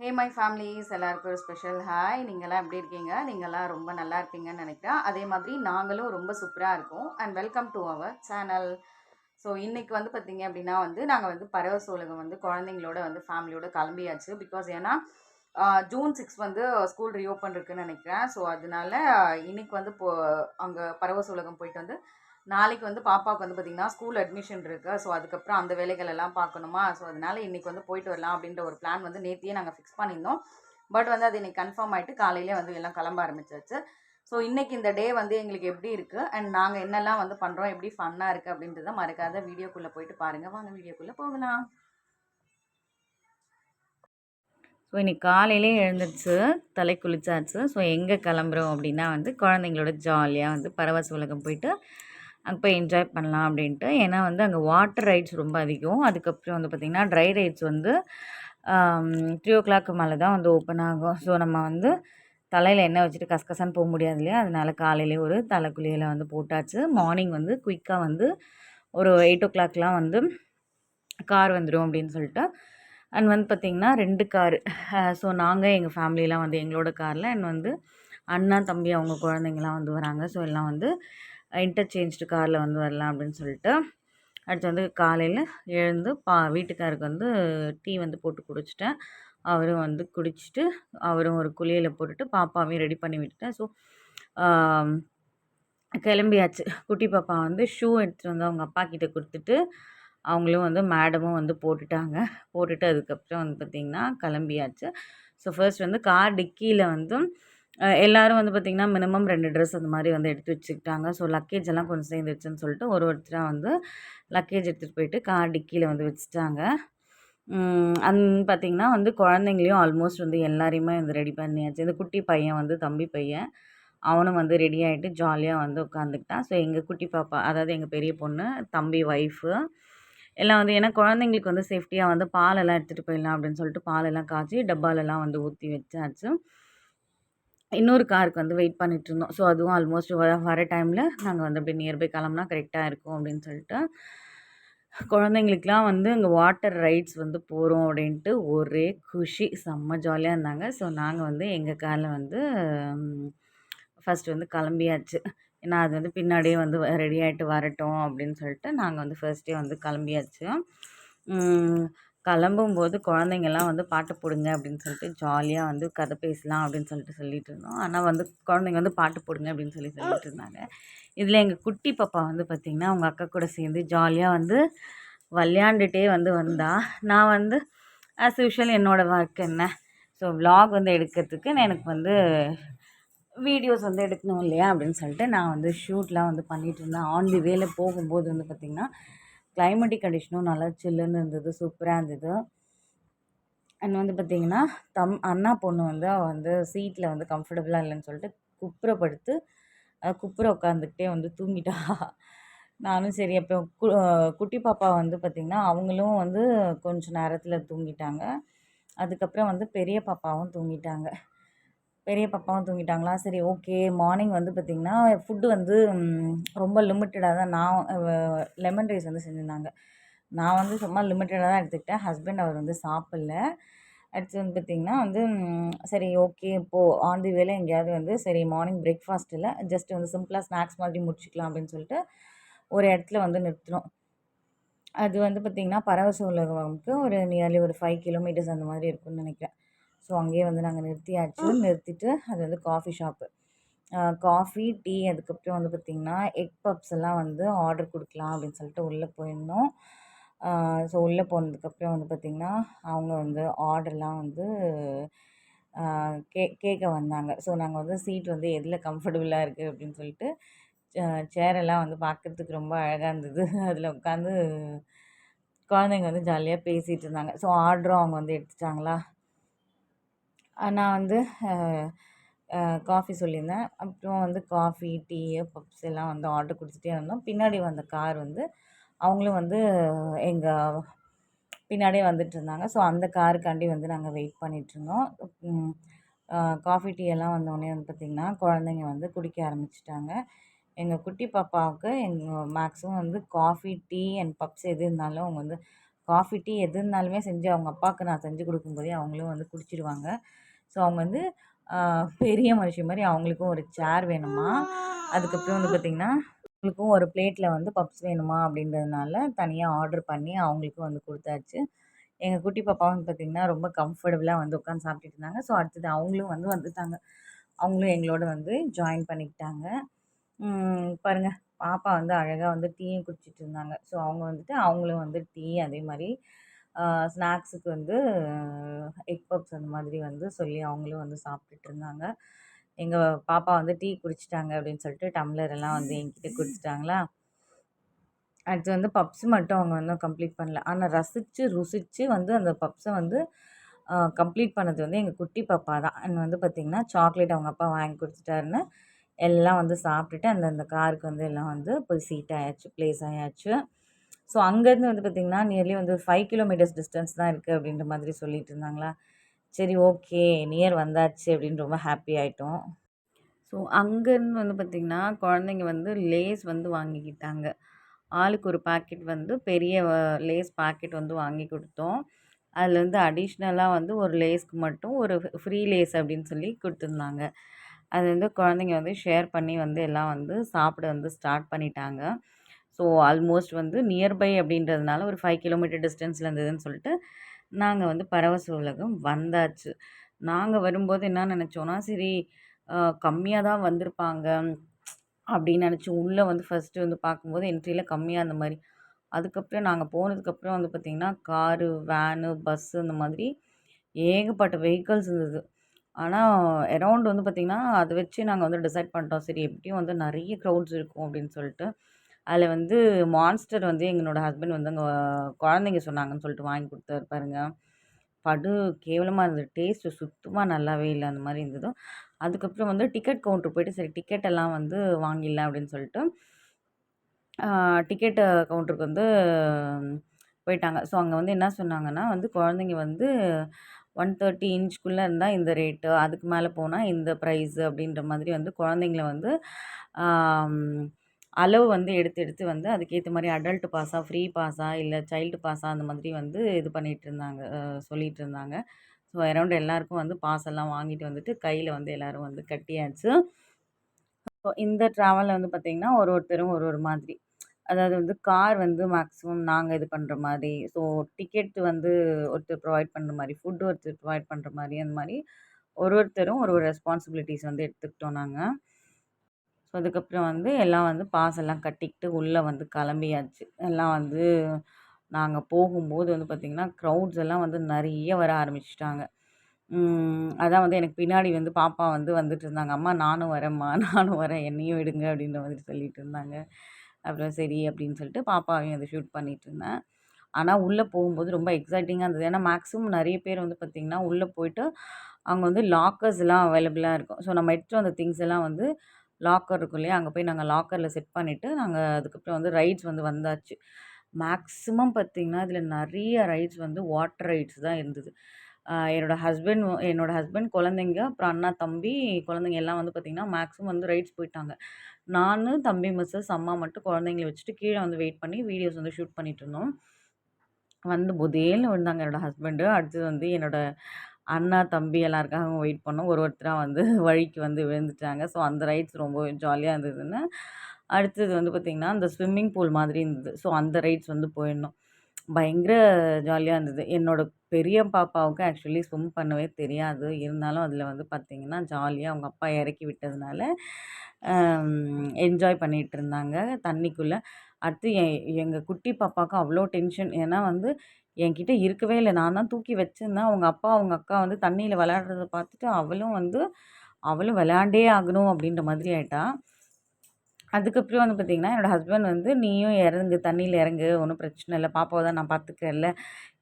Hey my families எல்லாருக்கும் ஒரு special hi நீங்களாம் எப்படி இருக்கீங்க? நீங்களாம் ரொம்ப நல்லா இருப்பீங்கன்னு நினைக்கிறேன். அதே மாதிரி நாங்களும் ரொம்ப சூப்பராக இருக்கோம். And welcome to our channel so இன்றைக்கி வந்து பார்த்திங்க அப்படின்னா வந்து நாங்கள் வந்து பறவை சோலகம் வந்து குழந்தைங்களோட வந்து ஃபேமிலியோட கிளம்பியாச்சு. பிகாஸ் ஏன்னா ஜூன் சிக்ஸ் வந்து ஸ்கூல் ரீஓப்பன் இருக்குன்னு நினைக்கிறேன். ஸோ அதனால இன்னைக்கு வந்து போ அங்கே பறவை சோலகம் போயிட்டு வந்து நாளைக்கு வந்து பாப்பாவுக்கு வந்து பார்த்திங்கன்னா ஸ்கூல் அட்மிஷன் இருக்குது ஸோ அதுக்கப்புறம் அந்த வேலைகள் எல்லாம் பார்க்கணுமா? ஸோ அதனால் இன்றைக்கி வந்து போயிட்டு வரலாம் அப்படின்ற ஒரு பிளான் வந்து நேத்தியே நாங்கள் ஃபிக்ஸ் பண்ணியிருந்தோம். பட் வந்து அது இன்னைக்கு கன்ஃபார்ம் ஆகிட்டு காலையிலே வந்து எல்லாம் கிளம்ப ஆரம்பிச்சாச்சு. ஸோ இன்றைக்கி இந்த டே வந்து எங்களுக்கு எப்படி இருக்குது அண்ட் நாங்கள் என்னெல்லாம் வந்து பண்ணுறோம் எப்படி ஃபன்னாக இருக்குது அப்படின்றத மறக்காத வீடியோக்குள்ளே போயிட்டு பாருங்கள் வாங்க வீடியோக்குள்ளே போகலாம். ஸோ இன்றைக்கி காலையிலே எழுந்துருச்சு தலை குளிச்சாச்சு. ஸோ எங்கே கிளம்புறோம் அப்படின்னா வந்து குழந்தைங்களோட ஜாலியாக வந்து பரவச உலகம் போயிட்டு அங்கே போய் என்ஜாய் பண்ணலாம் அப்படின்ட்டு. ஏன்னா வந்து அங்கே வாட்டர் ரைட்ஸ் ரொம்ப அதிகம். அதுக்கப்புறம் வந்து பார்த்திங்கன்னா ட்ரை ரைட்ஸ் வந்து த்ரீ ஓ கிளாக்கு மேலே தான் வந்து ஓப்பன் ஆகும். ஸோ நம்ம வந்து தலையில் எண்ணெய் வச்சுட்டு கசகசான்னு போக முடியாது இல்லையா? அதனால் காலையிலே ஒரு தலைக்குளியில் வந்து போட்டாச்சு. மார்னிங் வந்து குயிக்காக வந்து ஒரு எயிட் ஓ கிளாக்லாம் வந்து கார் வந்துடும் அப்படின்னு சொல்லிட்டு. அண்ட் வந்து பார்த்திங்கன்னா ரெண்டு கார் ஸோ நாங்கள் எங்கள் ஃபேமிலியெலாம் வந்து எங்களோட காரில் அண்ட் வந்து அண்ணா தம்பி அவங்க குழந்தைங்களாம் வந்து வராங்க. ஸோ எல்லாம் வந்து இன்டர்சேஞ்ச்டு காரில் வந்து வரலாம் அப்படின்னு சொல்லிட்டு அடுத்து வந்து காலையில் எழுந்து பா வீட்டுக்காருக்கு வந்து டீ வந்து போட்டு குடிச்சிட்டேன். அவரும் வந்து குடிச்சிட்டு அவரும் ஒரு குளியலை போட்டுட்டு பாப்பாவையும் ரெடி பண்ணி விட்டுட்டேன். ஸோ கிளம்பியாச்சு. குட்டி பாப்பா வந்து ஷூ எடுத்துகிட்டு வந்து அவங்க அப்பா கிட்டே கொடுத்துட்டு அவங்களும் வந்து மேடமும் வந்து போட்டுட்டாங்க. போட்டுட்டு அதுக்கப்புறம் வந்து பார்த்திங்கன்னா கிளம்பியாச்சு. ஸோ ஃபர்ஸ்ட் வந்து கார் டிக்கியில் வந்து எல்லோரும் வந்து பார்த்திங்கன்னா மினிமம் ரெண்டு ட்ரெஸ் அந்த மாதிரி வந்து எடுத்து வச்சுக்கிட்டாங்க. ஸோ லக்கேஜ் எல்லாம் கொஞ்சம் சேர்ந்துருச்சுன்னு சொல்லிட்டு ஒரு ஒருத்தராக வந்து லக்கேஜ் எடுத்துகிட்டு போயிட்டு கார் டிக்கியில் வந்து வச்சுட்டாங்க. அந் பார்த்திங்கன்னா வந்து குழந்தைங்களையும் ஆல்மோஸ்ட் வந்து எல்லாரையுமே வந்து ரெடி பண்ணியாச்சு. இந்த குட்டி பையன் வந்து தம்பி பையன் அவனும் வந்து ரெடி ஆகிட்டு ஜாலியாக வந்து உட்காந்துக்கிட்டான் ஸோ எங்கள் குட்டி பாப்பா அதாவது எங்கள் பெரிய பொண்ணு தம்பி ஒய்ஃபு எல்லாம் வந்து ஏன்னா குழந்தைங்களுக்கு வந்து சேஃப்டியாக வந்து பாலெல்லாம் எடுத்துகிட்டு போயிடலாம் அப்படின்னு சொல்லிட்டு பாலெல்லாம் காய்ச்சி டப்பாலெல்லாம் வந்து ஊற்றி வச்சாச்சு. இன்னொரு காருக்கு வந்து வெயிட் பண்ணிகிட்டு இருந்தோம் ஸோ அதுவும் ஆல்மோஸ்ட் வர வர டைமில் நாங்கள் வந்து அப்படியே நியர்பை கிளம்புனா கரெக்டாக இருக்கும் அப்படின்னு சொல்லிட்டு குழந்தைங்களுக்குலாம் வந்து அங்கே வாட்டர் ரைட்ஸ் வந்து போகிறோம் அப்படின்ட்டு ஒரே குஷி செம்ம ஜாலியாக இருந்தாங்க. ஸோ நாங்கள் வந்து எங்கள் காரில் வந்து ஃபஸ்ட்டு வந்து கிளம்பியாச்சு. ஏன்னா அது வந்து பின்னாடியே வந்து ரெடி ஆகிட்டு வரட்டும் அப்படின்னு சொல்லிட்டு நாங்கள் வந்து ஃபர்ஸ்ட்டே வந்து கிளம்பியாச்சு. கிளம்பும்போது குழந்தைங்கள்லாம் வந்து பாட்டு போடுங்க அப்படின்னு சொல்லிட்டு ஜாலியாக வந்து கதை பேசலாம் அப்படின்னு சொல்லிட்டு சொல்லிட்டு இருந்தோம். ஆனால் வந்து குழந்தைங்க வந்து பாட்டு போடுங்க அப்படின்னு சொல்லி சொல்லிட்டு இருந்தாங்க. இதில் எங்கள் குட்டி பாப்பா வந்து பார்த்திங்கன்னா அவங்க அக்கா கூட சேர்ந்து ஜாலியாக வந்து விளையாண்டுட்டே வந்து வந்தா. நான் வந்து ஆஸ் யூஷுவல் என்னோடய ஒர்க் என்ன? ஸோ விலாக் வந்து எடுக்கிறதுக்கு எனக்கு வந்து வீடியோஸ் வந்து எடுக்கணும் இல்லையா அப்படின்னு சொல்லிட்டு நான் வந்து ஷூட்லாம் வந்து பண்ணிகிட்டு இருந்தேன். ஆன் தி வேல போகும்போது வந்து பார்த்திங்கன்னா கிளைமேட்டிக் கண்டிஷனும் நல்லா சில்லுன்னு இருந்தது சூப்பராக இருந்தது. அண்ட் வந்து பார்த்திங்கன்னா தம் அண்ணா பொண்ணு வந்து அவள் வந்து சீட்டில் வந்து கம்ஃபர்டபுளாக இல்லைன்னு சொல்லிட்டு குப்புற படுத்து குப்புற உட்காந்துக்கிட்டே வந்து தூங்கிட்டா. நானும் சரி அப்போ கு குட்டி பாப்பா வந்து பார்த்திங்கன்னா அவங்களும் வந்து கொஞ்சம் நேரத்தில் தூங்கிட்டாங்க. அதுக்கப்புறம் வந்து பெரிய பாப்பாவும் தூங்கிட்டாங்க. பெரிய பாப்பாவும் தூங்கிட்டாங்களா? சரி ஓகே மார்னிங் வந்து பார்த்திங்கன்னா ஃபுட்டு வந்து ரொம்ப லிமிட்டடாக தான் நான் லெமன் ரைஸ் வந்து செஞ்சுருந்தாங்க. நான் வந்து சும்மா லிமிட்டடாக தான் எடுத்துக்கிட்டேன். ஹஸ்பண்ட் அவர் வந்து சாப்பிட்ல. அடுத்து வந்து பார்த்திங்கன்னா வந்து சரி ஓகே இப்போது ஆன் தி வேலை எங்கேயாவது வந்து சரி மார்னிங் பிரேக்ஃபாஸ்ட்டில் இல்லை ஜஸ்ட் வந்து சிம்பிளாக ஸ்நாக்ஸ் மாதிரி முடிச்சுக்கலாம் அப்படின்னு சொல்லிட்டு ஒரு இடத்துல வந்து நிறுத்தினோம். அது வந்து பார்த்திங்கன்னா பரவச உலகம்க்கு ஒரு நியர்லி ஒரு ஃபைவ் கிலோமீட்டர்ஸ் அந்த மாதிரி இருக்கும்னு நினைக்கிறேன். ஸோ அங்கேயே வந்து நாங்கள் நிறுத்தியாச்சு. நிறுத்திட்டு அது வந்து காஃபி ஷாப்பு காஃபி டீ அதுக்கப்புறம் வந்து பார்த்திங்கன்னா எக் பப்ஸ் எல்லாம் வந்து ஆர்டர் கொடுக்கலாம் அப்படின்னு சொல்லிட்டு உள்ளே போயிருந்தோம். ஸோ உள்ளே போனதுக்கப்புறம் வந்து பார்த்திங்கன்னா அவங்க வந்து ஆர்டர்லாம் வந்து கே கேட்க வந்தாங்க. ஸோ நாங்கள் வந்து சீட் வந்து எதில் கம்ஃபர்டபுளாக இருக்குது அப்படின்னு சொல்லிட்டு சேரெல்லாம் வந்து பார்க்குறதுக்கு ரொம்ப அழகாக இருந்தது. அதில் உட்காந்து குழந்தைங்க வந்து ஜாலியாக பேசிகிட்டு இருந்தாங்க. ஸோ ஆர்டரும் அவங்க வந்து எடுத்துட்டாங்களா? நான் வந்து காஃபி சொல்லியிருந்தேன். அப்புறம் வந்து காஃபி டீ பப்ஸ் எல்லாம் வந்து ஆர்டர் கொடுத்துட்டே இருந்தோம் பின்னாடி வந்த கார் வந்து அவங்களும் வந்து எங்கள் பின்னாடியே வந்துட்டுருந்தாங்க ஸோ அந்த காருக்காண்டி வந்து நாங்கள் வெயிட் பண்ணிகிட்ருந்தோம் காஃபி டீ எல்லாம் வந்தோடனே வந்து பார்த்திங்கன்னா குழந்தைங்க வந்து குடிக்க ஆரம்பிச்சிட்டாங்க. எங்கள் குட்டி பாப்பாவுக்கு எங்கள் மேக்ஸிமம் வந்து காஃபி டீ அண்ட் பப்ஸ் எது இருந்தாலும் அவங்க வந்து காஃபி டீ எது இருந்தாலுமே செஞ்சு அவங்க அப்பாவுக்கு நான் செஞ்சு கொடுக்கும்போதே அவங்களும் வந்து குடிச்சிடுவாங்க. ஸோ அவங்க வந்து பெரிய மனுஷன் மாதிரி அவங்களுக்கும் ஒரு சேர் வேணுமா? அதுக்கப்புறம் வந்து பார்த்திங்கன்னா அவங்களுக்கும் ஒரு பிளேட்டில் வந்து பப்ஸ் வேணுமா அப்படின்றதுனால தனியாக ஆர்டர் பண்ணி அவங்களுக்கும் வந்து கொடுத்தாச்சு. எங்கள் குட்டி பாப்பா வந்து பார்த்திங்கன்னா ரொம்ப கம்ஃபர்டபுளாக வந்து உட்காந்து சாப்பிட்டுட்டு இருந்தாங்க. ஸோ அடுத்தது அவங்களும் வந்து வந்துட்டாங்க. அவங்களும் எங்களோட வந்து ஜாயின் பண்ணிக்கிட்டாங்க. பாருங்கள் பாப்பா வந்து அழகாக வந்து டீயும் குடிச்சிட்டு இருந்தாங்க. ஸோ அவங்க வந்துட்டு அவங்களும் வந்து டீ அதே மாதிரி ஸ்நாக்ஸுக்கு வந்து எக் பப்ஸ் அந்த மாதிரி வந்து சொல்லி அவங்களும் வந்து சாப்பிட்டுட்டு இருந்தாங்க எங்கள் பாப்பா வந்து டீ குடிச்சிட்டாங்க அப்படின்னு சொல்லிட்டு டம்ளர் எல்லாம் வந்து என்கிட்ட குடிச்சிட்டாங்களா? அடுத்து வந்து பப்ஸ் மட்டும் அவங்க வந்து கம்ப்ளீட் பண்ணல. ஆனால் ரசித்து ருசித்து வந்து அந்த பப்ஸை வந்து கம்ப்ளீட் பண்ணது வந்து எங்கள் குட்டி பாப்பா தான். அண்ட் வந்து பார்த்திங்கன்னா சாக்லேட் அவங்க அப்பா வாங்கி கொடுத்துட்டாருன்னு எல்லாம் வந்து சாப்பிட்டுட்டு அந்தந்த காருக்கு வந்து எல்லாம் வந்து போய் சீட் ஆயாச்சு ப்ளேஸ் ஆயாச்சு. ஸோ அங்கேருந்து வந்து பார்த்திங்கன்னா நியர்லி வந்து ஒரு ஃபைவ் கிலோமீட்டர்ஸ் டிஸ்டன்ஸ் தான் இருக்குது அப்படின்ற மாதிரி சொல்லிட்டு இருந்தாங்களா? சரி ஓகே நியர் வந்தாச்சு அப்படின்னு ரொம்ப ஹாப்பி ஆகிட்டோம் ஸோ அங்கேருந்து வந்து பார்த்திங்கன்னா குழந்தைங்க வந்து லேஸ் வந்து வாங்கிக்கிட்டாங்க. ஆளுக்கு ஒரு பாக்கெட் வந்து பெரிய லேஸ் பாக்கெட் வந்து வாங்கி கொடுத்தோம். அதில் வந்து அடிஷ்னலாக வந்து ஒரு லேஸ்க்கு மட்டும் ஒரு ஃப்ரீ லேஸ் அப்படின்னு சொல்லி கொடுத்துருந்தாங்க. அது வந்து குழந்தைங்க வந்து ஷேர் பண்ணி வந்து எல்லாம் வந்து சாப்பிட வந்து ஸ்டார்ட் பண்ணிட்டாங்க. ஸோ ஆல்மோஸ்ட் வந்து நியர்பை அப்படின்றதுனால ஒரு ஃபைவ் கிலோமீட்டர் டிஸ்டன்ஸில் இருந்ததுன்னு சொல்லிட்டு நாங்கள் வந்து பரவச உலகம் வந்தாச்சு. நாங்கள் வரும்போது என்ன நினச்சோன்னா சரி கம்மியாக தான் வந்திருப்பாங்க அப்படின்னு நினச்சி உள்ளே வந்து ஃபஸ்ட்டு வந்து பார்க்கும்போது என்ட்ரியில் கம்மியாக அந்த மாதிரி. அதுக்கப்புறம் நாங்கள் போனதுக்கப்புறம் வந்து பார்த்திங்கன்னா காரு வேனு பஸ்ஸு இந்த மாதிரி ஏகப்பட்ட வெஹிக்கல்ஸ் இருந்தது. ஆனால் அரௌண்ட் வந்து பார்த்திங்கன்னா அதை வச்சு நாங்கள் வந்து டிசைட் பண்ணிட்டோம். சரி எப்படியும் வந்து நிறைய க்ரௌட்ஸ் இருக்கும் அப்படின்னு சொல்லிட்டு. அதில் வந்து மான்ஸ்டர் வந்து எங்களோட ஹஸ்பண்ட் வந்து அங்கே குழந்தைங்க சொன்னாங்கன்னு சொல்லிட்டு வாங்கி கொடுத்தாரு பாருங்க. படு கேவலமாக இருந்தது. டேஸ்ட்டு சுத்தமாக நல்லாவே இல்லை அந்த மாதிரி இருந்தது. அதுக்கப்புறம் வந்து டிக்கெட் கவுண்ட்ரு போயிட்டு சரி டிக்கெட் எல்லாம் வந்து வாங்கிடலாம் அப்படின்னு சொல்லிட்டு டிக்கெட்டு கவுண்டருக்கு வந்து போயிட்டாங்க. ஸோ அங்கே வந்து என்ன சொன்னாங்கன்னா வந்து குழந்தைங்க வந்து ஒன் தேர்ட்டி இன்ச்சுக்குள்ளே இருந்தால் இந்த ரேட்டு அதுக்கு மேலே போனால் இந்த ப்ரைஸு அப்படின்ற மாதிரி வந்து குழந்தைங்கள வந்து அளவு வந்து எடுத்து எடுத்து வந்து அதுக்கேற்ற மாதிரி அடல்ட் பாஸா ஃப்ரீ பாஸா இல்லை சைல்டு பாஸா அந்த மாதிரி வந்து இது பண்ணிகிட்டு இருந்தாங்க. சொல்லிகிட்டு இருந்தாங்க. ஸோ அரௌண்ட் எல்லாருக்கும் வந்து பாஸ் எல்லாம் வாங்கிட்டு வந்துட்டு கையில் வந்து எல்லோரும் வந்து கட்டியாச்சு. ஸோ இந்த ட்ராவலில் வந்து பார்த்திங்கன்னா ஒரு ஒருத்தரும் ஒரு ஒரு மாதிரி. அதாவது வந்து கார் வந்து மேக்ஸிமம் நாங்கள் இது பண்ணுற மாதிரி. ஸோ டிக்கெட் வந்து ஒருத்தர் ப்ரொவைட் பண்ணுற மாதிரி ஃபுட் ஒருத்தர் ப்ரொவைட் பண்ணுற மாதிரி அந்த மாதிரி ஒரு ஒருத்தரும் ஒரு ஒரு ரெஸ்பான்சிபிலிட்டிஸ் வந்து எடுத்துக்கிட்டோம் நாங்கள் ஸோ அதுக்கப்புறம் வந்து எல்லாம் வந்து பாஸ் எல்லாம் கட்டிக்கிட்டு உள்ளே வந்து கிளம்பியாச்சு. எல்லாம் வந்து நாங்கள் போகும்போது வந்து பார்த்திங்கன்னா க்ரௌட்ஸ் எல்லாம் வந்து நிறைய வர ஆரம்பிச்சிட்டாங்க. அதான் வந்து எனக்கு பின்னாடி வந்து பாப்பா வந்து வந்துட்டு இருந்தாங்க. அம்மா நானும் வரேம்மா. நானும் வரேன். என்னையும் விடுங்க. அப்படின்ற மாதிரி சொல்லிட்டு இருந்தாங்க. அப்புறம் சரி அப்படின்னு சொல்லிட்டு பாப்பாவையும் அதை ஷூட் பண்ணிகிட்டு இருந்தேன். ஆனால் உள்ளே போகும்போது ரொம்ப எக்ஸைட்டிங்காக இருந்தது. ஏன்னா மேக்ஸிமம் நிறைய பேர் வந்து பார்த்திங்கன்னா உள்ளே போயிட்டு அங்கே வந்து லாக்கர்ஸ்லாம் அவைலபிளாக இருக்கும். ஸோ நம்ம எடுத்துகிட்டு வந்த திங்ஸ் எல்லாம் வந்து லாக்கர் இருக்கும் இல்லையா? அங்கே போய் நாங்கள் லாக்கரில் செட் பண்ணிவிட்டு நாங்கள் அதுக்கப்புறம் வந்து ரைட்ஸ் வந்து வந்தாச்சு. மேக்ஸிமம் பார்த்திங்கன்னா இதில் நிறைய ரைட்ஸ் வந்து வாட்டர் ரைட்ஸ் தான் இருந்தது. என்னோடய ஹஸ்பண்ட் என்னோடய ஹஸ்பண்ட் குழந்தைங்க அப்புறம் அண்ணா தம்பி குழந்தைங்க எல்லாம் வந்து பார்த்திங்கன்னா மேக்ஸிமம் வந்து ரைட்ஸ் போயிட்டாங்க. நான் தம்பி மிஸ்ஸஸ் அம்மா மட்டும் குழந்தைங்கள வச்சுட்டு கீழே வந்து வெயிட் பண்ணி வீடியோஸ் வந்து ஷூட் பண்ணிகிட்டு இருந்தோம். வந்து புதேல்னு விழுந்தாங்க என்னோடய ஹஸ்பண்டு அடுத்தது வந்து என்னோடய அண்ணா தம்பி எல்லாருக்காக வெயிட் பண்ணோம். ஒரு ஒருத்தராக வந்து வழிக்கு வந்து விழுந்துட்டாங்க. ஸோ அந்த ரைட்ஸ் ரொம்ப ஜாலியாக இருந்ததுன்னு. அடுத்தது வந்து பார்த்திங்கன்னா அந்த ஸ்விம்மிங் பூல் மாதிரி இருந்தது. ஸோ அந்த ரைட்ஸ் வந்து போயிருந்தோம். பயங்கர ஜாலியாக இருந்தது. என்னோடய பெரிய பாப்பாவுக்கு ஆக்சுவலி ஸ்விம் பண்ணவே தெரியாது. இருந்தாலும் அதில் வந்து பார்த்திங்கன்னா ஜாலியாக அவங்க அப்பா இறக்கி விட்டதுனால என்ஜாய் பண்ணிகிட்டு இருந்தாங்க தண்ணிக்குள்ளே. அடுத்து எ எங்கள் குட்டி பாப்பாவுக்கு அவ்வளோ டென்ஷன் ஏன்னா வந்து என்கிட்ட இருக்கவே இல்லை. நான் தான் தூக்கி வச்சுருந்தேன். அவங்க அப்பா அவங்க அக்கா வந்து தண்ணியில் விளையாடுறத பார்த்துட்டு அவளும் வந்து அவளும் விளையாண்டே ஆகணும் அப்படின்ற மாதிரி ஆகிட்டா அதுக்கப்புறம் வந்து பார்த்திங்கன்னா என்னோடய ஹஸ்பண்ட் வந்து நீயும் இறங்கு தண்ணியில் இறங்கு ஒன்றும் பிரச்சனை இல்லை. பாப்பாவை தான் நான் பார்த்துக்கிறேன்ல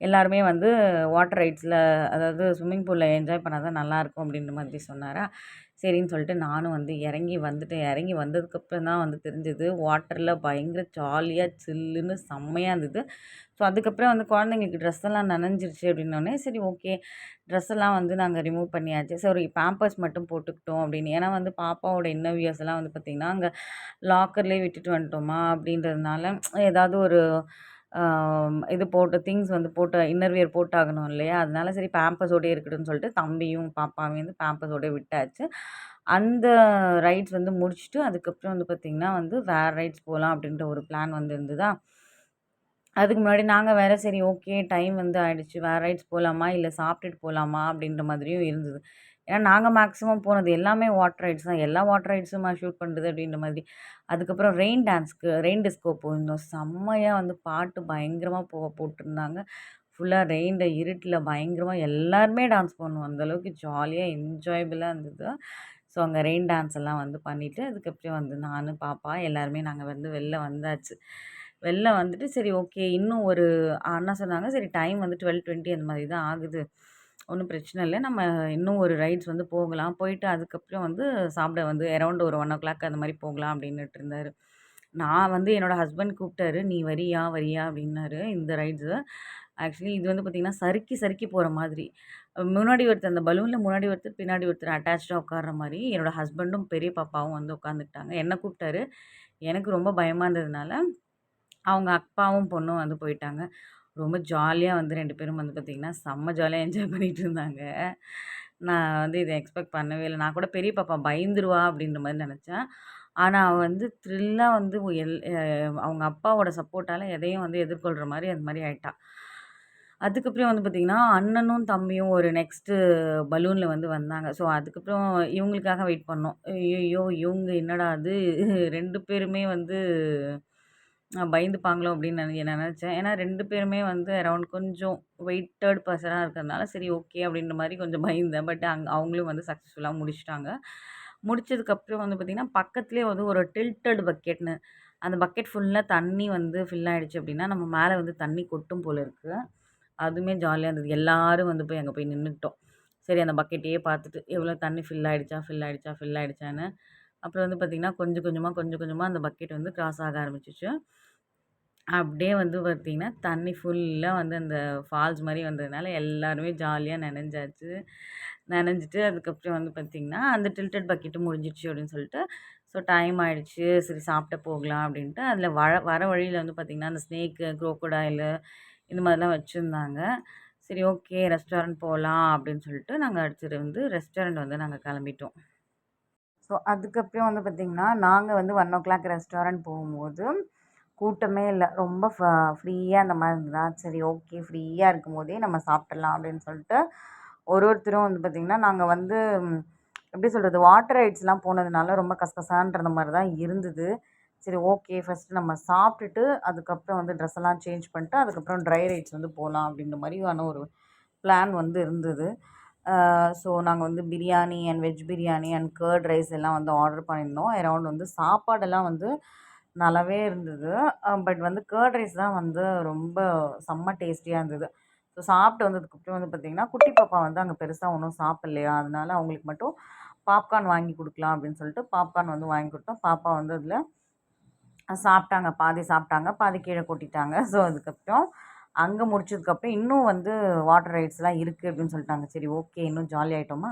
எல்லாருமே வந்து வாட்டர் ரைட்ஸில் அதாவது ஸ்விம்மிங் பூலில் என்ஜாய் பண்ணால் தான் நல்லாயிருக்கும் அப்படின்ற மாதிரி சொன்னாரா. சரின்னு சொல்லிட்டு நானும் வந்து இறங்கி வந்துட்டேன். இறங்கி வந்ததுக்கப்புறம் தான் வந்து தெரிஞ்சது வாட்டரில் பயங்கர ஜாலியாக சில்லுன்னு செம்மையாக இருந்தது. ஸோ அதுக்கப்புறம் வந்து குழந்தைங்களுக்கு ட்ரெஸ் எல்லாம் நனைஞ்சிருச்சு அப்படின்னோடனே சரி ஓகே ட்ரெஸ் எல்லாம் வந்து நாங்கள் ரிமூவ் பண்ணியாச்சு. சரி பேம்பர்ஸ் மட்டும் போட்டுக்கிட்டோம் அப்படின்னு. ஏன்னா வந்து பாப்பாவோட இன்னவியர்ஸ் எல்லாம் வந்து பார்த்திங்கன்னா அங்கே லாக்கர்லேயே விட்டுட்டு வந்துட்டோமா அப்படின்றதுனால ஏதாவது ஒரு இது போட்டு திங்ஸ் வந்து போட்டு இன்னர்வியர் போட்டாகணும் இல்லையா? அதனால சரி பேம்பஸோடே இருக்கட்டும்னு சொல்லிட்டு தம்பியும் பாப்பாவையும் வந்து பேம்பஸோடே விட்டாச்சு. அந்த ரைட்ஸ் வந்து முடிச்சுட்டு அதுக்கப்புறம் வந்து பார்த்திங்கன்னா வந்து வேறு ரைட்ஸ் போகலாம் அப்படின்ற ஒரு பிளான் வந்து இருந்ததா? அதுக்கு முன்னாடி நாங்கள் வேறு சரி ஓகே டைம் வந்து ஆகிடுச்சு வேறு ரைட்ஸ் போகலாமா இல்லை சாப்பிட்டுட்டு போகலாமா அப்படின்ற மாதிரியும் இருந்தது. ஏன்னா நாங்கள் மேக்ஸிமம் போனது எல்லாமே வாட்டர் ரைட்ஸ் தான். எல்லா வாட்டர் ரைட்ஸுமா ஷூட் பண்ணுறது அப்படின்ற மாதிரி. அதுக்கப்புறம் ரெயின் டான்ஸ்க்கு ரெயின் டிஸ்கோ போயிருந்தோம். செம்மையாக வந்து பாட்டு பயங்கரமாக போ போட்டிருந்தாங்க. ஃபுல்லாக ரெயினில் இருட்டில் பயங்கரமாக எல்லாருமே டான்ஸ் பண்ணுவோம். அந்தளவுக்கு ஜாலியாக என்ஜாயபிளாக இருந்தது. ஸோ அங்கே ரெயின் டான்ஸ் எல்லாம் வந்து பண்ணிவிட்டு அதுக்கப்புறம் வந்து நான் பாப்பா எல்லாருமே நாங்கள் வந்து வெளில வந்தாச்சு. வெளில வந்துட்டு சரி ஓகே இன்னும் ஒரு அண்ணா சொன்னாங்க? சரி டைம் வந்து டுவெல் டுவெண்ட்டி அந்த மாதிரி தான் ஆகுது. ஒன்றும் பிரச்சனை இல்லை. நம்ம இன்னும் ஒரு ரைட்ஸ் வந்து போகலாம். போயிட்டு அதுக்கப்புறம் வந்து சாப்பிட வந்து அரௌண்ட் ஒரு ஒன் ஓ கிளாக் அந்த மாதிரி போகலாம் அப்படின்னுட்டு இருந்தார். நான் வந்து என்னோடய ஹஸ்பண்ட் கூப்பிட்டாரு நீ வரியா வரியா? அப்படின்னாரு. இந்த ரைட்ஸு ஆக்சுவலி இது வந்து பார்த்திங்கன்னா சறுக்கி சறுக்கி போகிற மாதிரி. முன்னாடி ஒருத்தர் அந்த பலூனில் முன்னாடி ஒருத்தர் பின்னாடி ஒருத்தர் அட்டாச்சாக உட்கார்ற மாதிரி என்னோடய ஹஸ்பண்டும் பெரிய பாப்பாவும் வந்து உட்காந்துக்கிட்டாங்க என்னை கூப்பிட்டாரு? எனக்கு ரொம்ப பயமாக இருந்ததுனால அவங்க அப்பாவும் பொண்ணும் வந்து போயிட்டாங்க. ரொம்ப ஜாலியாக வந்து ரெண்டு பேரும் வந்து பார்த்திங்கன்னா செம்ம ஜாலியாக என்ஜாய் பண்ணிகிட்டு இருந்தாங்க. நான் வந்து இதை எக்ஸ்பெக்ட் பண்ணவே இல்லை. நான் கூட பெரிய பாப்பா பயந்துருவா அப்படின்ற மாதிரி நினச்சேன். ஆனால் அவள் வந்து த்ரில்லாக வந்து எல் அவங்க அப்பாவோட சப்போர்ட்டால் எதையும் வந்து எதிர்கொள்கிற மாதிரி அந்த மாதிரி ஆயிட்டா. அதுக்கப்புறம் வந்து பார்த்திங்கன்னா அண்ணனும் தம்பியும் ஒரு நெக்ஸ்ட்டு பலூனில் வந்து வந்தாங்க. ஸோ அதுக்கப்புறம் இவங்களுக்காக வெயிட் பண்ணோம். ஐயோ இவங்க என்னடா அது? ரெண்டு பேருமே வந்து பயந்துப்பாங்களோ அப்படின்னு நான் நினச்சேன். ஏன்னா ரெண்டு பேருமே வந்து அரௌண்ட் கொஞ்சம் வெயிட்டட் பர்சனாக இருக்கிறதுனால சரி ஓகே அப்படின்ற மாதிரி கொஞ்சம் பயந்தேன். பட் அங்கே அவங்களும் வந்து சக்ஸஸ்ஃபுல்லாக முடிச்சிட்டாங்க. முடிச்சதுக்கப்புறம் வந்து பார்த்திங்கன்னா பக்கத்துலேயே வந்து ஒரு டில்டட் பக்கெட்னு அந்த பக்கெட் ஃபுல்லாக தண்ணி வந்து ஃபில் ஆகிடுச்சு அப்படின்னா நம்ம மேலே வந்து தண்ணி கொட்டும் போல் இருக்குது அதுவுமே ஜாலியாக இருந்தது. எல்லோரும் வந்து போய் அங்கே போய் நின்றுட்டோம் சரி அந்த பக்கெட்டையே பார்த்துட்டு எவ்வளோ தண்ணி ஃபில் ஆகிடுச்சா ஃபில் ஆகிடுச்சா ஃபில் ஆகிடுச்சான்னு அப்புறம் வந்து பார்த்திங்கன்னா கொஞ்சம் கொஞ்சமாக கொஞ்சம் கொஞ்சமாக அந்த பக்கெட் வந்து க்ராஸ் ஆக ஆரம்பிச்சிச்சு. அப்படியே வந்து பார்த்திங்கன்னா தண்ணி ஃபுல்லாக வந்து அந்த ஃபால்ஸ் மாதிரி வந்ததுனால எல்லாருமே ஜாலியாக நனைஞ்சாச்சு. நனைஞ்சிட்டு அதுக்கப்புறம் வந்து பார்த்திங்கன்னா அந்த டில்டட் பக்கெட்டு முடிஞ்சிடுச்சு அப்படின்னு சொல்லிட்டு ஸோ டைம் ஆகிடுச்சு சரி சாப்பிட்ட போகலாம் அப்படின்ட்டு அதில் வர வர வழியில் வந்து பார்த்திங்கன்னா அந்த ஸ்னேக்கு குரோக்கோடாயிலு இந்த மாதிரிலாம் வச்சுருந்தாங்க. சரி ஓகே ரெஸ்டாரண்ட் போகலாம் அப்படின்னு சொல்லிட்டு நாங்கள் அடிச்சது வந்து ரெஸ்டாரண்ட் வந்து நாங்கள் கிளம்பிட்டோம். ஸோ அதுக்கப்புறம் வந்து பார்த்திங்கன்னா நாங்கள் வந்து ஒன் ஓ கிளாக் ரெஸ்டாரண்ட் போகும்போது கூட்டமே இல்லை. ரொம்ப ஃப ஃப்ரீயாக அந்த மாதிரி இருந்ததா? சரி ஓகே ஃப்ரீயாக இருக்கும் போதே நம்ம சாப்பிட்றலாம் அப்படின்னு சொல்லிட்டு ஒரு ஒருத்தரும் வந்து பார்த்திங்கன்னா நாங்கள் வந்து எப்படி சொல்கிறது வாட்டர் ரைட்ஸ்லாம் போனதுனால ரொம்ப கசகசான்ற மாதிரி தான் இருந்தது. சரி ஓகே ஃபஸ்ட்டு நம்ம சாப்பிட்டுட்டு அதுக்கப்புறம் வந்து ட்ரெஸ் எல்லாம் சேஞ்ச் பண்ணிட்டு அதுக்கப்புறம் ட்ரை ரைட்ஸ் வந்து போகலாம் அப்படின்ற மாதிரியான ஒரு பிளான் வந்து இருந்தது. ஸோ நாங்கள் வந்து biryani and veg biryani and curd rice எல்லாம் வந்து ஆர்டர் பண்ணியிருந்தோம். அரௌண்ட் வந்து சாப்பாடெல்லாம் வந்து நல்லாவே இருந்தது. பட் வந்து கர்ட் ரைஸ் தான் வந்து ரொம்ப செம்ம டேஸ்டியாக இருந்தது. ஸோ சாப்பிட்டு வந்ததுக்கப்புறம் வந்து பார்த்திங்கன்னா குட்டி பாப்பா வந்து அங்கே பெருசாக ஒன்றும் சாப்பிட்லையா? அதனால அவங்களுக்கு மட்டும் பாப்கார்ன் வாங்கி கொடுக்கலாம் அப்படின்னு சொல்லிட்டு பாப்கார்ன் வந்து வாங்கி கொடுத்தோம். பாப்பா வந்து அதில் சாப்பிட்டாங்க பாதி சாப்பிட்டாங்க பாதி கீழே கொட்டிட்டாங்க. ஸோ அதுக்கப்புறம் அங்கே முடிச்சதுக்கப்புறம் இன்னும் வந்து வாட்டர் ரைட்ஸ்லாம் இருக்குது அப்படின்னு சொல்லிட்டாங்க. சரி ஓகே இன்னும் ஜாலி ஆகிட்டோமா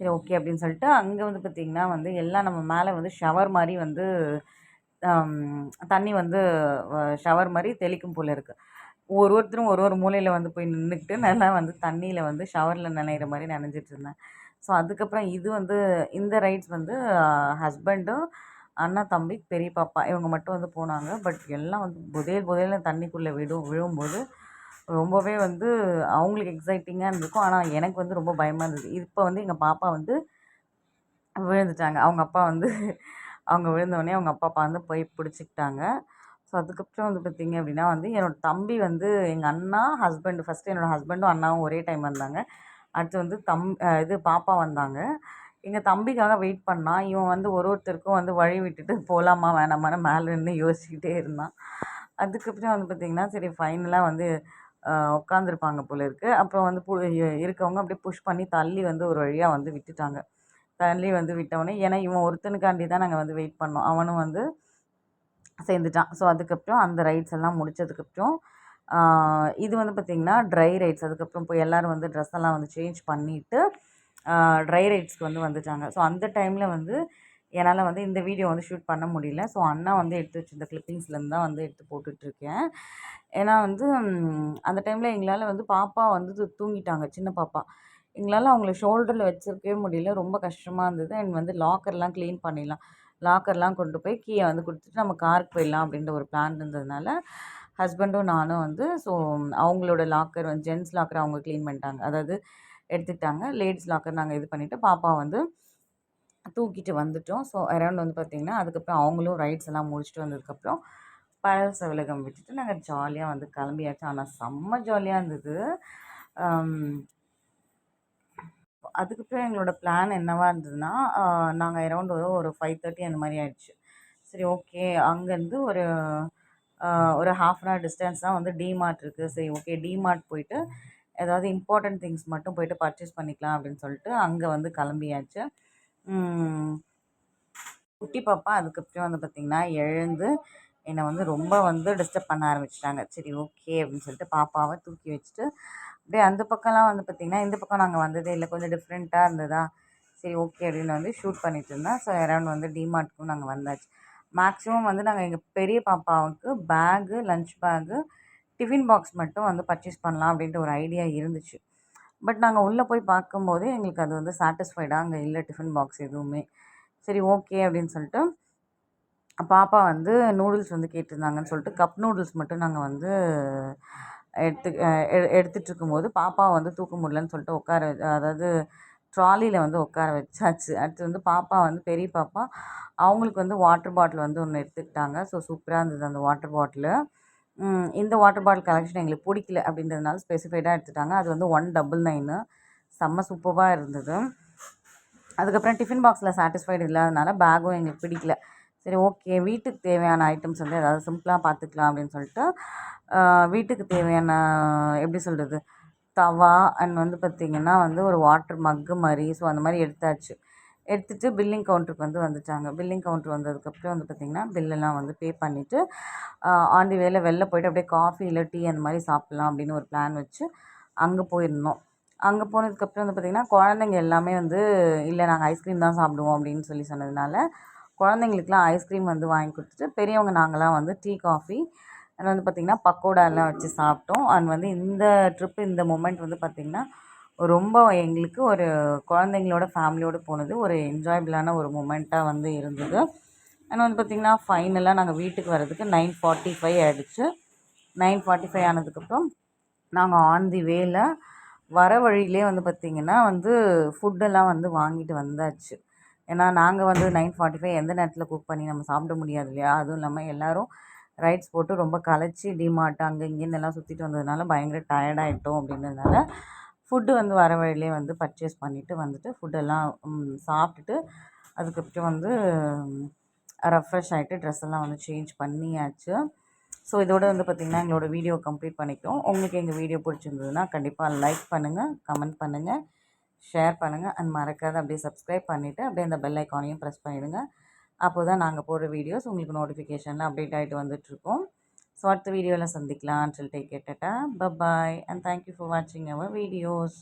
சரி ஓகே அப்படின்னு சொல்லிட்டு அங்கே வந்து பார்த்திங்கன்னா வந்து எல்லாம் நம்ம மேலே வந்து ஷவர் மாதிரி வந்து தண்ணி வந்து ஷவர் மாதிரி தெளிக்கும் போல் இருக்குது ஒரு ஒருத்தரும் ஒரு ஒரு மூலையில் வந்து போய் நின்றுக்கிட்டு நல்லா வந்து தண்ணியில் வந்து ஷவரில் நனைகிற மாதிரி நினைஞ்சிட்டு இருந்தேன். ஸோ அதுக்கப்புறம் இது வந்து இந்த ரைட்ஸ் வந்து ஹஸ்பண்டும் அண்ணா தம்பி பெரிய பாப்பா இவங்க மட்டும் வந்து போனாங்க. பட் எல்லாம் வந்து புதையல் புதையல்னு தண்ணிக்குள்ளே விடும் விழும்போது ரொம்பவே வந்து அவங்களுக்கு எக்ஸைட்டிங்காக இருந்திருக்கும். ஆனால் எனக்கு வந்து ரொம்ப பயமாக இருந்தது. இப்போ வந்து எங்கள் பாப்பா வந்து விழுந்துட்டாங்க. அவங்க அப்பா வந்து அவங்க விழுந்தவொடனே அவங்க அப்பா அப்பா வந்து போய் பிடிச்சிக்கிட்டாங்க. ஸோ அதுக்கப்புறம் வந்து பார்த்திங்க அப்படின்னா வந்து என்னோடய தம்பி வந்து எங்கள் அண்ணா ஹஸ்பண்டு ஃபஸ்ட்டு என்னோடய ஹஸ்பண்டும் அண்ணாவும் ஒரே டைம் வந்தாங்க அடுத்து வந்து தம் இது பாப்பா வந்தாங்க. எங்கள் தம்பிக்காக வெயிட் பண்ணான் இவன் வந்து ஒரு ஒருத்தருக்கும் வந்து வழி விட்டுட்டு போகலாமா வேணாமான்னு மேலே நின்று யோசிச்சுக்கிட்டே இருந்தான். அதுக்கப்புறம் வந்து பார்த்திங்கன்னா சரி ஃபைனலாக வந்து உட்காந்துருப்பாங்க போல இருக்குது அப்புறம் வந்து பு இருக்கவங்க அப்படியே புஷ் பண்ணி தள்ளி வந்து ஒரு வழியாக வந்து விட்டுட்டாங்க. தள்ளி வந்து விட்டவொடனே ஏன்னா இவன் ஒருத்தனுக்காண்டி தான் நாங்கள் வந்து வெயிட் பண்ணோம். அவனும் வந்து சேர்ந்துட்டான். ஸோ அதுக்கப்புறம் அந்த ரைட்ஸ் எல்லாம் முடித்ததுக்கப்புறம் இது வந்து பார்த்திங்கன்னா ட்ரை ரைட்ஸ் அதுக்கப்புறம் போய் எல்லோரும் வந்து ட்ரெஸ் எல்லாம் வந்து சேஞ்ச் பண்ணிவிட்டு ட்ரை ரைட்ஸ்க்கு வந்து வந்துட்டாங்க. ஸோ அந்த டைமில் வந்து என்னால் வந்து இந்த வீடியோ வந்து ஷூட் பண்ண முடியல. ஸோ அண்ணா வந்து எடுத்து வச்சுருந்த கிளிப்பிங்ஸ்லேருந்து தான் வந்து எடுத்து போட்டுட்ருக்கேன் ஏன்னா வந்து அந்த டைமில் எங்களால் வந்து பாப்பா வந்து தூங்கிட்டாங்க சின்ன பாப்பா. எங்களால் அவங்கள ஷோல்டரில் வச்சிருக்கவே முடியல. ரொம்ப கஷ்டமாக இருந்தது. அண்ட் வந்து லாக்கர்லாம் க்ளீன் பண்ணிடலாம். லாக்கர்லாம் கொண்டு போய் கீயை வந்து கொடுத்துட்டு நம்ம காருக்கு போயிடலாம் அப்படின்ற ஒரு பிளான் இருந்ததுனால ஹஸ்பண்டும் நானும் வந்து ஸோ அவங்களோட லாக்கர் வந்து ஜென்ஸ் லாக்கர் அவங்க க்ளீன் பண்ணிட்டாங்க. அதாவது எடுத்துக்கிட்டாங்க. லேடிஸ் லாக்கர் நாங்கள் இது பண்ணிவிட்டு பாப்பா வந்து தூக்கிட்டு வந்துட்டோம். ஸோ அரௌண்ட் வந்து பார்த்திங்கன்னா அதுக்கப்புறம் அவங்களும் ரைட்ஸ் எல்லாம் முடிச்சுட்டு வந்ததுக்கப்புறம் பழச விலகம் விட்டுட்டு நாங்கள் ஜாலியாக வந்து கிளம்பியாச்சு. ஆனால் செம்ம ஜாலியாக இருந்தது. அதுக்கப்புறம் எங்களோட பிளான் என்னவாக இருந்ததுன்னா நாங்கள் அரௌண்ட் ஒரு ஒரு ஃபைவ் தேர்ட்டி அந்த மாதிரி ஆயிடுச்சு. சரி ஓகே அங்கேருந்து ஒரு ஒரு ஹாஃப் அன் ஹவர் டிஸ்டன்ஸ் தான் வந்து டிமார்ட் இருக்குது சரி ஓகே டிமார்ட் போயிட்டு ஏதாவது இம்பார்ட்டண்ட் திங்ஸ் மட்டும் போயிட்டு பர்ச்சேஸ் பண்ணிக்கலாம் அப்படின்னு சொல்லிட்டு அங்கே வந்து கிளம்பியாச்சு. குட்டி பாப்பா அதுக்கப்புறம் வந்து பார்த்திங்கன்னா எழுந்து என்னை வந்து ரொம்ப வந்து டிஸ்டர்ப் பண்ண ஆரம்பிச்சிட்டாங்க. சரி ஓகே அப்படின்னு சொல்லிட்டு பாப்பாவை தூக்கி வச்சுட்டு அப்படியே அந்த பக்கம்லாம் வந்து பார்த்திங்கன்னா இந்த பக்கம் நாங்கள் வந்ததே இல்லை கொஞ்சம் டிஃப்ரெண்ட்டாக இருந்ததா? சரி ஓகே அப்படின்னு வந்து ஷூட் பண்ணிட்டு இருந்தேன். ஸோ அரௌண்ட் வந்து டிமார்ட்க்கும் நாங்கள் வந்தாச்சு. மேக்ஸிமம் வந்து நாங்கள் எங்கள் பெரிய பாப்பாவுக்கு bag lunch bag tiffin box மட்டும் வந்து பர்ச்சேஸ் பண்ணலாம் அப்படின்ட்டு ஒரு ஐடியா இருந்துச்சு. பட் நாங்கள் உள்ளே போய் பார்க்கும்போதே எங்களுக்கு அது வந்து சாட்டிஸ்ஃபைடாக அங்கே இல்லை டிஃபன் பாக்ஸ் எதுவுமே. சரி ஓகே அப்படின்னு சொல்லிட்டு பாப்பா வந்து நூடுல்ஸ் வந்து கேட்டிருந்தாங்கன்னு சொல்லிட்டு கப் நூடுல்ஸ் மட்டும் நாங்கள் வந்து எடுத்து அஹ் இருக்கும்போது பாப்பா வந்து தூக்க முடியலன்னு சொல்லிட்டு உட்கார அதாவது ட்ராலியில் வந்து உட்கார வச்சாச்சு. அடுத்து வந்து பாப்பா வந்து பெரிய பாப்பா அவங்களுக்கு வந்து வாட்டர் பாட்டில் வந்து ஒன்று எடுத்துக்கிட்டாங்க. ஸோ சூப்பராக இருந்தது அந்த வாட்டர் பாட்டிலு. இந்த வாட்டர் பாட்டில் கலெக்ஷன் எங்களுக்கு பிடிக்கல அப்படின்றதுனால ஸ்பெசிஃபைடாக எடுத்துட்டாங்க. அது வந்து ஒன் டபுள் நைனு செம்ம சூப்பராக இருந்தது. அதுக்கப்புறம் டிஃபின் பாக்ஸில் சாட்டிஸ்ஃபைடு இல்லாதனால பேக்கும் எங்களுக்கு பிடிக்கல. சரி ஓகே வீட்டுக்கு தேவையான ஐட்டம்ஸ் வந்து ஏதாவது சிம்பிளாக பார்த்துக்கலாம் அப்படின்னு சொல்லிட்டு வீட்டுக்கு தேவையான எப்படி சொல்கிறது தவா அண்ட் வந்து பார்த்திங்கன்னா வந்து ஒரு வாட்டர் மக்கு மாதிரி. ஸோ அந்த மாதிரி எடுத்தாச்சு. எடுத்துகிட்டு பில்லிங் கவுண்டருக்கு வந்து வந்துட்டாங்க. பில்லிங் கவுண்டர் வந்ததுக்கப்புறம் வந்து பார்த்திங்கன்னா பில்லெல்லாம் வந்து பே பண்ணிவிட்டு ஆன் தி வெளில போய்ட்டு அப்படியே காஃபி இல்லை டீ அந்த மாதிரி சாப்பிட்லாம் அப்படின்னு ஒரு பிளான் வச்சு அங்கே போயிருந்தோம். அங்கே போனதுக்கப்புறம் வந்து பார்த்திங்கன்னா குழந்தைங்க எல்லாமே வந்து இல்லை நாங்கள் ஐஸ்கிரீம் தான் சாப்பிடுவோம் அப்படின்னு சொல்லி சொன்னதுனால குழந்தைங்களுக்குலாம் ஐஸ்கிரீம் வந்து வாங்கி கொடுத்துட்டு பெரியவங்க நாங்களாம் வந்து டீ காஃபி அண்ட் வந்து பார்த்திங்கன்னா பக்கோடாலாம் வச்சு சாப்பிட்டோம். அண்ட் வந்து இந்த ட்ரிப் இந்த மூமெண்ட் வந்து பார்த்திங்கன்னா ரொம்ப எங்களுக்கு ஒரு குழந்தைங்களோட ஃபேமிலியோடு போனது ஒரு என்ஜாயபிளான ஒரு மூமெண்ட்டாக வந்து இருந்தது. ஆனால் வந்து பார்த்திங்கன்னா ஃபைனலாக நாங்கள் வீட்டுக்கு வர்றதுக்கு நைன் ஃபார்ட்டி ஃபைவ் ஆகிடுச்சு நைன் ஃபார்ட்டி ஃபைவ் ஆனதுக்கப்புறம் நாங்கள் ஆன் தி வேல வர வழியிலே வந்து பார்த்திங்கன்னா வந்து ஃபுட்டெல்லாம் வந்து வாங்கிட்டு வந்தாச்சு. ஏன்னா நாங்கள் வந்து நைன் ஃபார்ட்டி ஃபைவ் எந்த நேரத்தில் குக் பண்ணி நம்ம சாப்பிட முடியாது இல்லையா? அதுவும் இல்லாமல் எல்லோரும் ரைட்ஸ் போட்டு ரொம்ப களைச்சி டிமார்ட் அங்கே இங்கேருந்து எல்லாம் சுற்றிட்டு வந்ததுனால பயங்கர டயர்டாகிட்டோம் அப்படின்றதுனால ஃபுட்டு வந்து வர வழியிலே வந்து பர்ச்சேஸ் பண்ணிவிட்டு வந்துட்டு ஃபுட்டெல்லாம் சாப்பிட்டுட்டு அதுக்கப்புறம் வந்து ரெஃப்ரெஷ் ஆகிட்டு ட்ரெஸ் எல்லாம் வந்து சேஞ்ச் பண்ணியாச்சு. ஸோ இதோட வந்து பார்த்திங்கன்னா எங்களோட வீடியோ கம்ப்ளீட் பண்ணிக்கிறோம். உங்களுக்கு எங்கள் வீடியோ பிடிச்சிருந்ததுன்னா கண்டிப்பாக லைக் பண்ணுங்கள் கமெண்ட் பண்ணுங்கள் ஷேர் பண்ணுங்கள் அண்ட் மறக்காத அப்படியே சப்ஸ்கிரைப் பண்ணிவிட்டு அப்படியே அந்த பெல் ஐக்கானையும் ப்ரெஸ் பண்ணிவிடுங்க அப்போ தான் நாங்கள் போடுற வீடியோஸ் உங்களுக்கு நோட்டிஃபிகேஷனில் அப்டேட் ஆகிட்டு வந்துட்டுருக்கோம் ஸோ அடுத்த வீடியோவில் சந்திக்கலாம் till take கேட்டட்டா. Bye bye and thank you for வாட்சிங் அவர் வீடியோஸ்